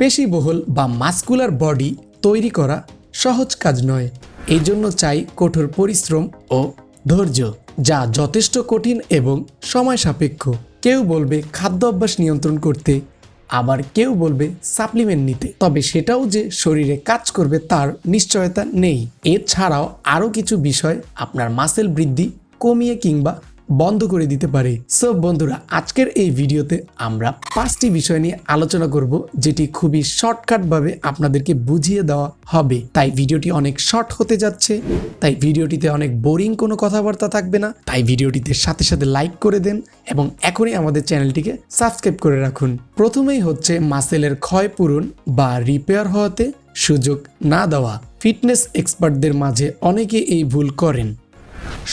পেশিবহুল বা muscular body তৈরি করা সহজ কাজ নয়। এই জন্য চাই কঠোর পরিশ্রম ও ধৈর্য, যা যথেষ্ট কঠিন এবং সময় সাপেক্ষ। কেউ বলবে খাদ্য অভ্যাস নিয়ন্ত্রণ করতে, আবার কেউ বলবে সাপ্লিমেন্ট নিতে। তবে সেটাও যে শরীরে কাজ করবে তার নিশ্চয়তা নেই। এছাড়াও আরও কিছু বিষয় আপনার মাসেল বৃদ্ধি কমিয়ে কিংবা বন্ধ করে দিতে পারে। সো বন্ধুরা, আজকের এই ভিডিওতে আমরা পাঁচটি বিষয় নিয়ে আলোচনা করব, যেটি খুবই শর্টকাটভাবে আপনাদেরকে বুঝিয়ে দেওয়া হবে। তাই ভিডিওটি অনেক শর্ট হতে যাচ্ছে, তাই ভিডিওটিতে অনেক বোরিং কোনো কথাবার্তা থাকবে না। তাই ভিডিওটিতে সাথে সাথে লাইক করে দেন এবং এখনই আমাদের চ্যানেলটিকে সাবস্ক্রাইব করে রাখুন। প্রথমেই হচ্ছে মাসেলের ক্ষয় পূরণ বা রিপেয়ার হওয়াতে সুযোগ না দেওয়া। ফিটনেস এক্সপার্টদের মাঝে অনেকে এই ভুল করেন।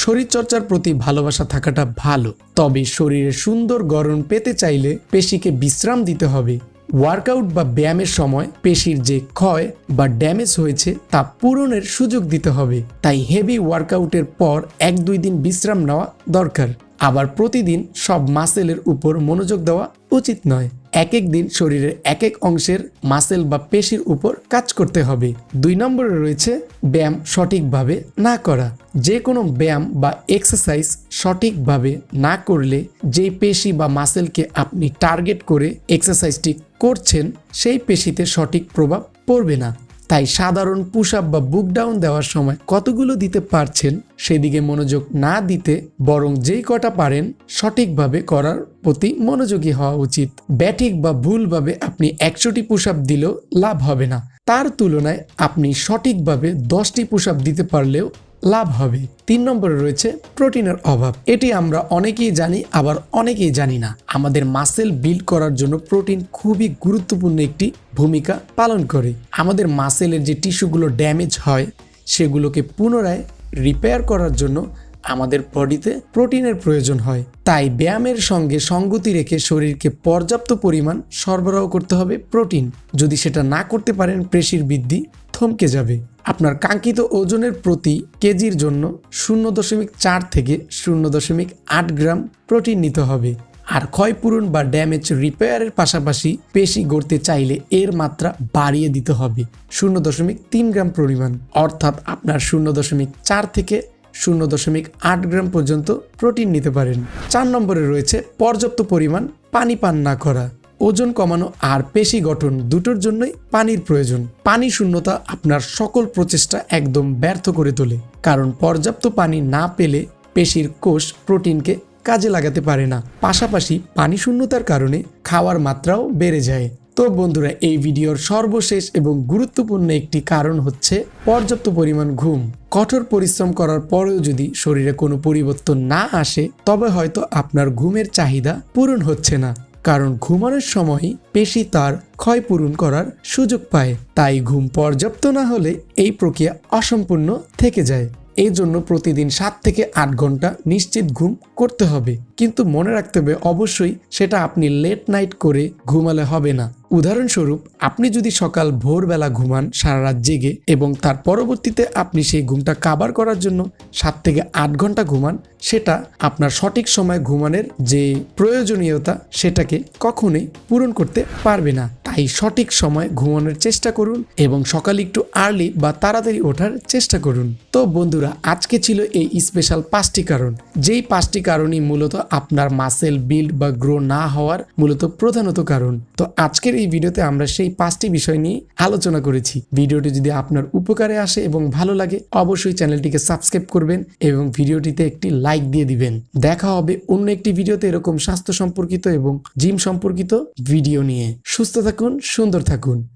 শরীরচর্চার প্রতি ভালোবাসা থাকাটা ভালো। তবে শরীরে সুন্দর গরম পেতে চাইলে পেশিকে বিশ্রাম দিতে হবে। ওয়ার্কআউট বা ব্যায়ামের সময় পেশির যে ক্ষয় বা ড্যামেজ হয়েছে তা পূরণের সুযোগ দিতে হবে। তাই হেভি ওয়ার্কআউটের পর এক দুই দিন বিশ্রাম নেওয়া দরকার। আবার প্রতিদিন সব মাসেলের উপর মনোযোগ দেওয়া উচিত নয়। এক এক দিন শরীরের এক এক অংশের মাসেল বা পেশির উপর কাজ করতে হবে। দুই নম্বরে রয়েছে ব্যায়াম সঠিকভাবে না করা। যে কোনো ব্যায়াম বা এক্সারসাইজ সঠিকভাবে না করলে যেই পেশি বা মাসেলকে আপনি টার্গেট করে এক্সারসাইজটি করছেন, সেই পেশিতে সঠিক প্রভাব পড়বে না। তাই সাধারণ পুশ আপ বা বুক ডাউন দেওয়ার সময় কতগুলো দিতে পারছেন সেদিকে মনোযোগ না দিতে বরং যেই কটা পারেন সঠিকভাবে করার প্রতি মনোযোগী হওয়া উচিত। ব্যাটিক বা ভুলভাবে আপনি একশোটি পুশ আপ দিলেও লাভ হবে না। তার তুলনায় আপনি সঠিকভাবে দশটি পুশ আপ দিতে পারলেও লাভ হবে। তিন নম্বরে রয়েছে প্রোটিনের অভাব। এটি আমরা অনেকেই জানি, আবার অনেকেই জানি না। আমাদের মাসেল বিল্ড করার জন্য প্রোটিন খুবই গুরুত্বপূর্ণ একটি ভূমিকা পালন করে। আমাদের মাসেলের যে টিস্যুগুলো ড্যামেজ হয়, সেগুলোকে পুনরায় রিপেয়ার করার জন্য আমাদের বডিতে প্রোটিনের প্রয়োজন হয়। তাই ব্যায়ামের সঙ্গে সঙ্গতি রেখে শরীরকে পর্যাপ্ত পরিমাণ সরবরাহ করতে হবে প্রোটিন যদি সেটা না করতে পারেন, পেশির বৃদ্ধি থমকে যাবে। আপনার কাঙ্ক্ষিত ওজনের প্রতি কেজির জন্য শূন্য দশমিক চার থেকে শূন্য দশমিক আট গ্রাম প্রোটিন নিতে হবে। আর ক্ষয়পূরণ বা ড্যামেজ রিপেয়ারের পাশাপাশি পেশি গড়তে চাইলে এর মাত্রা বাড়িয়ে দিতে হবে। শূন্য দশমিক তিন গ্রাম পরিমাণ, অর্থাৎ আপনার শূন্য দশমিক চার থেকে শূন্য দশমিক আট গ্রাম পর্যন্ত প্রোটিন নিতে পারেন। চার নম্বরে রয়েছে পর্যাপ্ত পরিমাণ পানি পান না করা। ওজন কমানো আর পেশি গঠন দুটোর জন্যই পানির প্রয়োজন। পানি শূন্যতা আপনার সকল প্রচেষ্টা একদম ব্যর্থ করে তোলে। কারণ পর্যাপ্ত পানি না পেলে পেশির কোষ প্রোটিনকে কাজে লাগাতে পারে না। পাশাপাশি পানি শূন্যতার কারণে খাওয়ার মাত্রাও বেড়ে যায়। তো বন্ধুরা, এই ভিডিওর সর্বশেষ এবং গুরুত্বপূর্ণ একটি কারণ হচ্ছে পর্যাপ্ত পরিমাণ ঘুম। কঠোর পরিশ্রম করার পরেও যদি শরীরে কোনো পরিবর্তন না আসে, তবে হয়তো আপনার ঘুমের চাহিদা পূরণ হচ্ছে না। কারণ ঘুমানোর সময় পেশি তার ক্ষয় পূরণ করার সুযোগ পায়। তাই ঘুম পর্যাপ্ত না হলে এই প্রক্রিয়া অসম্পূর্ণ থেকে যায়। এই জন্য প্রতিদিন সাত থেকে আট ঘণ্টা নিশ্চিত ঘুম করতে হবে। কিন্তু মনে রাখতে হবে, অবশ্যই সেটা আপনি লেট নাইট করে ঘুমালে হবে না। উদাহরণস্বরূপ, আপনি যদি সকাল ভোরবেলা ঘুমান সারা রাত জেগে এবং তার পরবর্তীতে আপনি সেই ঘুমটা কাবার করার জন্য সাত থেকে আট ঘণ্টা ঘুমান, সেটা আপনার সঠিক সময় ঘুমানোর যে প্রয়োজনীয়তা, সেটাকে কখনোই পূরণ করতে পারবে না। তাই সঠিক সময় ঘুমানোর চেষ্টা করুন এবং সকালে একটু আর্লি বা তাড়াতাড়ি ওঠার চেষ্টা করুন। তো বন্ধুরা, আজকে ছিল এই স্পেশাল পাঁচটি কারণ। যেই পাঁচটি কারণই মূলত আপনার মাসেল বিল্ড বা গ্রো না হওয়ার মূলত প্রধানত কারণ। তো আজকের এই ভিডিওতে আমরা সেই পাঁচটি বিষয় নিয়ে আলোচনা করেছি। ভিডিওটি যদি আপনার উপকারে আসে এবং ভালো লাগে, অবশ্যই চ্যানেলটিকে সাবস্ক্রাইব করবেন এবং ভিডিওটিতে একটি লাইক দিয়ে দিবেন। দেখা হবে অন্য একটি ভিডিওতে এরকম স্বাস্থ্য সম্পর্কিত এবং জিম সম্পর্কিত ভিডিও নিয়ে। সুস্থ থাকুন সুন্দর থাকুন।